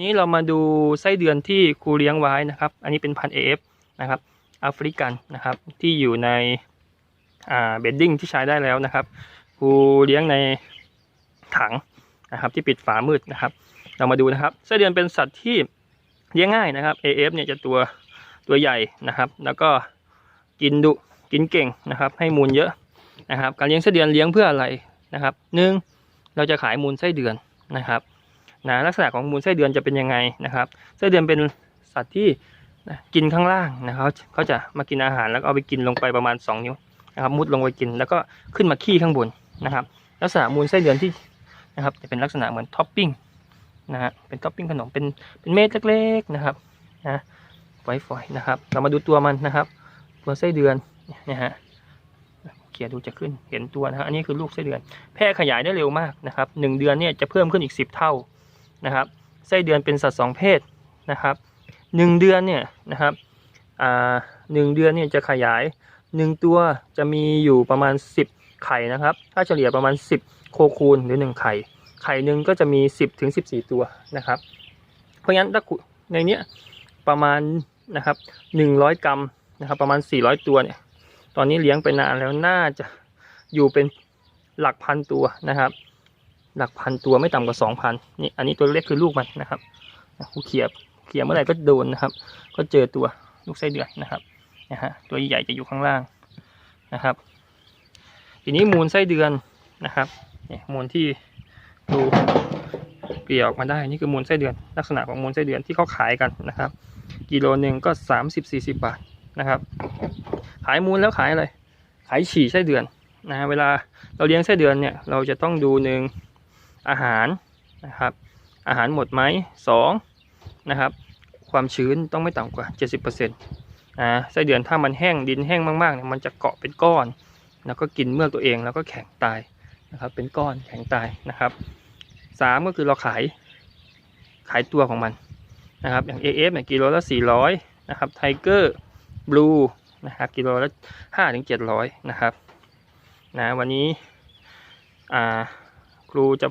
นี้เรามาดูไส้เดือนที่ครูเลี้ยงไว้นะครับ อันนี้เป็นพันธุ์ AF นะครับแอฟริกันนะครับที่อยู่ในเบดดิ้งที่ใช้ได้แล้วนะครับครูเลี้ยงในถังนะครับที่ปิดฝามืดนะครับ เรามาดูนะครับไส้เดือนเป็นสัตว์ที่เลี้ยงง่ายนะครับ AF เนี่ยจะตัวตัวใหญ่นะครับ แล้วก็กินดุกินเก่งนะครับ ให้มูลเยอะนะครับ การเลี้ยงไส้เดือนเลี้ยงเพื่ออะไรนะครับหนึ่งเราจะขายมูลไส้เดือนนะครับ นะลักษณะของมูลไส้เดือนจะเป็นยังไงนะครับไส้เดือนเป็นสัตว์ที่นะกินข้างล่างนะครับเขาจะมากินอาหารแล้วเอาไปกินลงไปประมาณ 2 นิ้วนะครับมุดลงไปกินแล้วก็ขึ้นมาขี้ข้างบนนะครับ ลักษณะมูลไส้เดือนที่นะครับจะเป็นลักษณะเหมือนท็อปปิ้งนะฮะเป็นท็อปปิ้งขนมเป็นเป็นเม็ดเล็กๆนะครับนะฝอยๆนะครับ เรามาดูตัวมันนะครับ ตัวไส้เดือนเนี่ยฮะเขียดูจะขึ้นเห็นตัวนะฮะอันนี้คือลูกไส้เดือน แพร่ขยายได้เร็วมากนะครับหนึ่งเดือนเนี่ยจะเพิ่มขึ้นอีกสิบเท่า นะครับไส้เดือนเป็นสัตว์สองเพศนะครับหนึ่งเดือนเนี่ยนะครับอ่าหนึ่งเดือนเนี่ยจะขยายหนึ่งตัวจะมีอยู่ประมาณสิบไข่นะครับ ถ้าเฉลี่ยประมาณสิบโคคูณหรือหนึ่งไข่ ไข่หนึ่งก็จะมีสิบถึงสิบสี่ตัวนะครับ เพราะงั้นถ้าในเนี้ยประมาณนะครับหนึ่งร้อยกรัมนะครับ ประมาณสี่ร้อยตัวเนี่ย ตอนนี้เลี้ยงไปนานแล้วน่าจะอยู่เป็นหลักพันตัวนะครับ หลักพันตัวไม่ต่ำกว่าสองพันนี่อันนี้ตัวเล็กคือลูกมันนะครับคูเขียบเขียบเมื่อไหร่ก็โดนนะครับ ก็เจอตัวลูกไส้เดือนนะครับนะฮะตัวใหญ่จะอยู่ข้างล่างนะครับ ทีนี้มูลไส้เดือนนะครับเนี่ยมูลที่ดูเกลี่ยออกมาได้นี่คือมูลไส้เดือน ลักษณะของมูลไส้เดือนที่เขาขายกันนะครับ กิโลหนึ่งก็สามสิบสี่สิบบาทนะครับ ขายมูลแล้วขายอะไรขายฉี่ไส้เดือนนะฮะเวลาเราเลี้ยงไส้เดือนเนี่ยเราจะต้องดูหนึ่ง อาหารนะครับ อาหารหมดไหมสองนะครับ ความชื้นต้องไม่ต่ำกว่า 70%นะไส้เดือนถ้ามันแห้งดินแห้งมากๆเนี่ยมันจะเกาะเป็นก้อน แล้วก็กินเมือกตัวเองแล้วก็แข็งตายนะครับ เป็นก้อนแข็งตายนะครับสามก็คือเราขายขายตัวของมันนะครับ อย่าง AF เนี่ยกิโลละ400นะครับไทเกอร์บลูนะครับกิโลละห้าถึงเจ็ดร้อยนะครับนะวันนี้อ่าครูจะ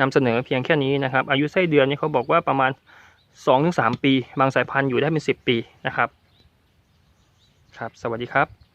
นำเสนอเพียงแค่นี้นะครับ อายุไส้เดือนเนี่ยเขาบอกว่าประมาณ2อถึงสปี บางสายพันธุ์อยู่ได้เป็น 10 ปีนะครับ ครับ สวัสดีครับ